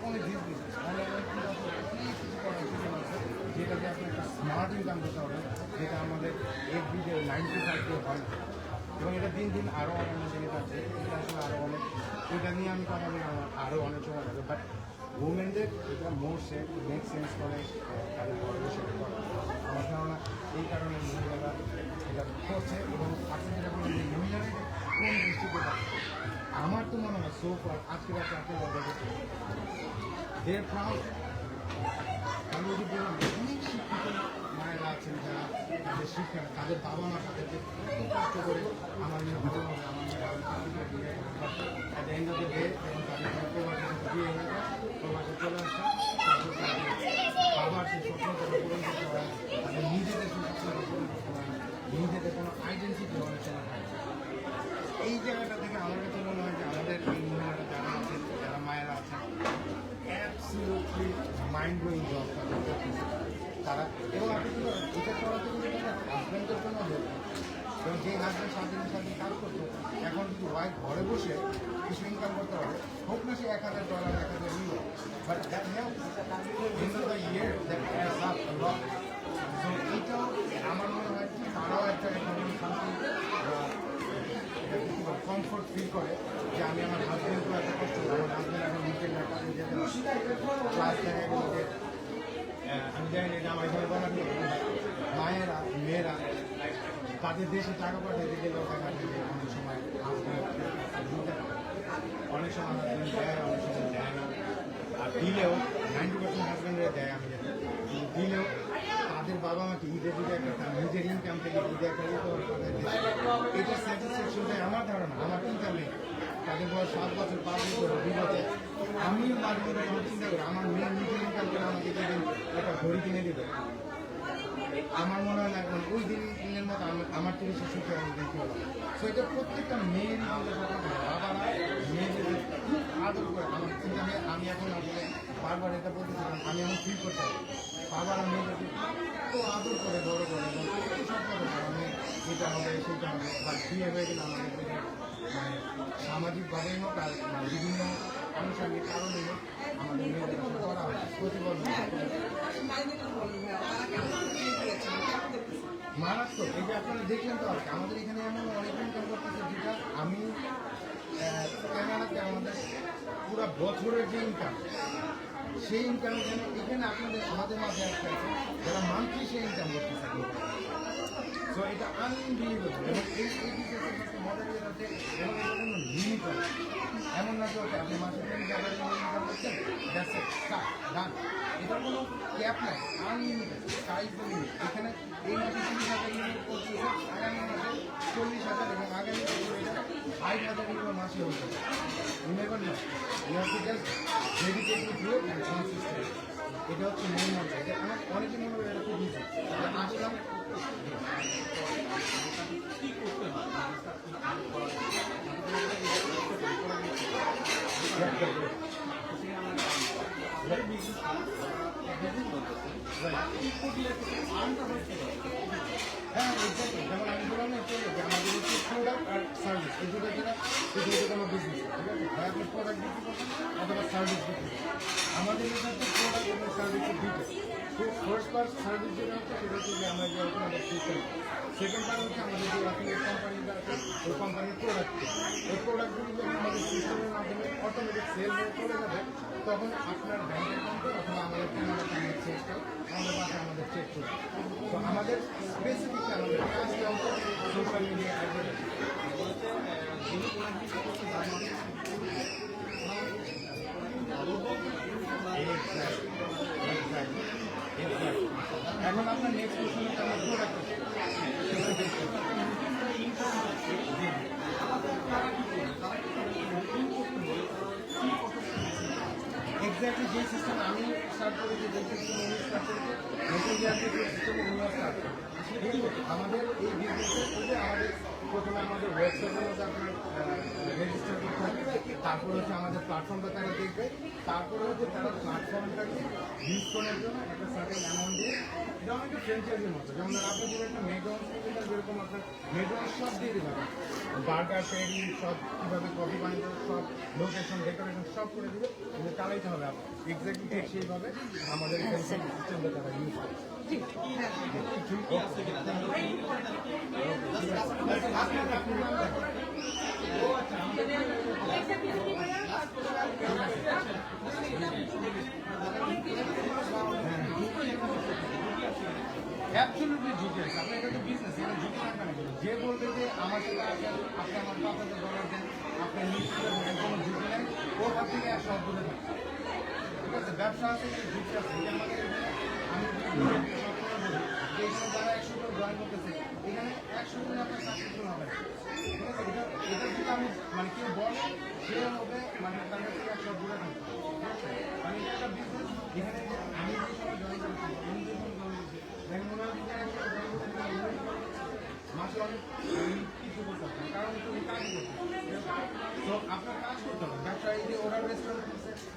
This business অনেক অনেক কিছু কিছু করার সুযোগ আছে যেটাতে আপনি একটা স্মার্ট ইনকাম করতে হবে, যেটা আমাদের এফবিতে নাইনটি ফাইভ হয়। এবং এটা দিন দিন আরও অনেক জিনিস আছে, এটা আসলে আরও অনেক, এটা নিয়ে আমি কথা বলি আমার আরও অনেক সময় লাগবে বাট উমেনদের এটা মোর সেফ মেক সেন্স করে, তাদের বড়দের সাথে করা আমার ধারণা এই কারণে মহিলারা এটা করছে, এবং আপনি যেটা বললেন মহিলারা কোন দৃষ্টিতে? আমার তো মনে হয় সোফার আজকে রাতে আপনি বলতে দেড় প্রাউড আমি যদি বললাম, অনেক শিক্ষিত মায়েরা আছেন যারা তাদের শিক্ষা তাদের বাবা মা তাদেরকে কত কষ্ট করে আমার মেয়ে ভালো হবে, আমার মেয়ে তাদের এন্ড অফ দ্য ডে এবং তাদের প্রবাসে সাথে বিয়ে হয়ে যায় প্রবাসে চলে আসে তারপর তাদের বাবার সেই স্বপ্নটাকে পূরণ করতে পারে না। তাদের নিজেদের সেই স্বপ্নটা পূরণ করতে পারে না। নিজেদের কোনো আইডেন্টিটি অনেক সময় থাকে না। এই জায়গাটা থেকে আমার কাছে মনে হয় যে আমাদের এই মহিলারা যারা আছেন যারা মায়েরা আছেন অ্যাবসলিউটলি মাইন্ড ব্লোয়িং জব তারা এবং আপনি এটা করাতে কিন্তু হাজব্যান্ডের জন্য হেল্প এবং যে হাজব্যান্ড সাত দিনের সাত দিন কাজ করতো, এখন যদি ওয়াইফ ঘরে বসে কিছু ইনকাম করতে পারে, হোক না সে এক হাজার ডলার এক হাজার euro but that help in the year that adds up lot এইটাও আমার মনে হয় কি তারাও একটা এরকম শান্তি কমফোর্ট ফিল করে যে আমি আমার হাজব্যান্ডকেও এত কষ্ট আমার হাজব্যান্ড এখন উইকেন্ড না কাজে যেতে ক্লাস দেখা গেল যে আহ, আমি জানি না এটা আমার এখানে বলা ঠিক আছে, কিন্তু মায়েরা, মেয়েরা, তাদের দেশে টাকা পাঠাতে যায় যে অনেক সময়। অনেক সময় দেয় অনেক সময় দেয় না। আর দিলেও নাইনটি পার্সেন্ট হাজব্যান্ডরা দেয় আমি জানি কিন্তু দিলেও তাদের বাবা মাকে ঈদে দিতে একটা নিজের ইনকাম থেকে ঈদে একটা এটা স্যাটিসফ্যাকশনটাই আমার ধারণা আমার চিন্তা নেই তাদের বয়স সাত বছর পাঁচ বছর দুই বছর মাঝে মধ্যে যখন চিন্তা করি আমার মেয়ে নিজের ইনকাম করে আমাকে যেদিন একটা ঘড়ি কিনে দেবে। আমার মনে হয় না এখন ওই দিন, দিনের মতো আমি আমার সে সুখে আমি দেখতে হলাম তো এটা প্রত্যেকটা ব্যাপার বাবারা মেয়েদের খুব আদর করে, আমার চিন্তা আমি আমি এখন আসলে বারবার এটা বলতেছিলাম আমি এখন ফিল করতে পারি। বাবারা মেয়েদেরকে এত আদর করে, বড় করে, এবং স্বপ্ন করে আমি এটা হবে, সেটা হবে, বা বিয়ে হয়ে গেলে আমাদের মানে সামাজিকভাবেই হোক আর বিভিন্ন আনুষঙ্গিক কারণেই হোক, আমাদের মেয়েদের করা হয় মারাত্মক, এই যে আপনারা দেখলেন তো আমাদের এখানে এমন অনেক ইনকাম করতেছে যেটা আমি ক্যানাডাতে আমাদের পুরো বছরের যে ইনকাম সেই ইনকাম এখানে এখানে আপনাদের আমাদের মাঝে একটা আছে যারা মান্থলি সেই ইনকাম করতেছে। সো এটা আনবিলিভেবল এবং এই এই বিজনেসের সবচেয়ে মজার যেটা হচ্ছে এবং এটা কোনো লিমিট এমন না যে okay, আপনি মাসে তিন টাকা ইনকাম করছেন দ্যাটস ইট স্টার্ট ডান এটার কোনো ক্যাপ নাই আনলিমিটেড দ্য লিমিট এখানে এই মাসে তিরিশ হাজার ইউনিট করতেছে আগামী মাসে চল্লিশ হাজার এবং আগামী বছর এটা ষাট হাজার ইউরো মাসে হয়ে যাবে। You never know you have to just dedicatedly do it and consistent এটা হচ্ছে মেন মন্ত্র এটা আমার অনেকে মনে করে এটা খুব ইজি আসলাম হ্যাঁ. যেমন আমি বললাম না একটু আগে যে আমাদের হচ্ছে প্রোডাক্ট আর সার্ভিস এই দুটো যেটা এই দুটো কোনো বিজনেস ঠিক আছে হয় আপনি প্রোডাক্ট বিক্রি করবেন অথবা সার্ভিস বিক্রি করবেন আমাদের এটা হচ্ছে প্রোডাক্ট এবং সার্ভিসের দুটো তো ফার্স্ট পার্ট সার্ভিস যেটা আমরা যে আপনাদের সিস্টেম হচ্ছে আমাদের যে অ্যাফিলিয়েট কোম্পানিটা ওই কোম্পানির প্রোডাক্ট ওই আমাদের অটোমেটিক সেল হয়ে চলে যাবে তখন আপনার ব্যাংক অ্যাকাউন্টে আমাদের ক্যানাডা ব্যাংকের চেকটা আমাদের পাশে আমাদের চেক আমাদের আমাদের কাজটা এখন আপনার নেক্সট কোশ্চেন এক্স্যাক্টলি যে সিস্টেম আমি স্টার্ট করেছি, যে সিস্টেম উনি স্টার্ট করেছে, নতুন যে যে সিস্টেম উনি আমাদের এই বিজনেসের আমাদের প্রথমে আমাদের ওয়েবসাইটের মধ্যে রেজিস্টার করতে হবে। তারপরে হচ্ছে আমাদের প্ল্যাটফর্মটা তারা দেখবে। তারপরে হচ্ছে তারা প্ল্যাটফর্মটাকে ইউজ করার জন্য একটা সার্টেন অ্যামাউন্ট দিয়ে যেমন একটা ফ্র্যাঞ্চাইজির মতো। যেমন আপনি যদি একটা মেকডোনাল্ডস কিনবেন যেরকম আপনার মেকডোনাল্ডস সব দিয়ে দেবেন বার্গার পেরি সব কীভাবে কফি বানিয়ে সব লোকেশন ডেকোরেশন সব করে দিবে চালাইতে হবে আপনার এক্স্যাক্টলি ঠিক সেইভাবে আমাদের সিস্টেমটা তারা ইউজ করে অ্যাবসলিউটলি ঝুঁকি আছে আপনার এটা তো বিজনেস এটা যে বলবে যে আমার সাথে আপনি আমার পাঁচ হাজার ডলার দেন আপনার নিশ্চিত কোনো ঝুঁকি নেই। ওর হাত থেকে এক দূরে ঠিক আছে, ব্যবসা আছে ঝুঁকি আছে। এখানে আমি সবসময় বলি যে এখানে যারা একশো জন জয়েন করতেছে এখানে একশো জন আপনার সাকসেসফুল এটা এটা আমি মানে কেউ বলে সে হবে মানে তার কাছে একশো এক দূরে থাকবে ঠিক একটা বিজনেস এখানে আমি যে সময় জয়েন করেছি আমি যে সময় জয়েন করেছি দেখেন মনে হয় যে একটা join করতে গেলে মাসে অনেক আমি কিছু করতে পারতাম কারণ তুমি কাজ করতে তো আপনার কাজ করতে হবে ব্যবসা এই যে ওরা রেস্টুরেন্ট করছে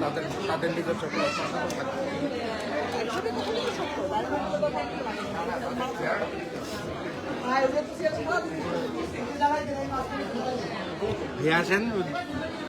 তাদের তাদের নিজস্ব আসেন?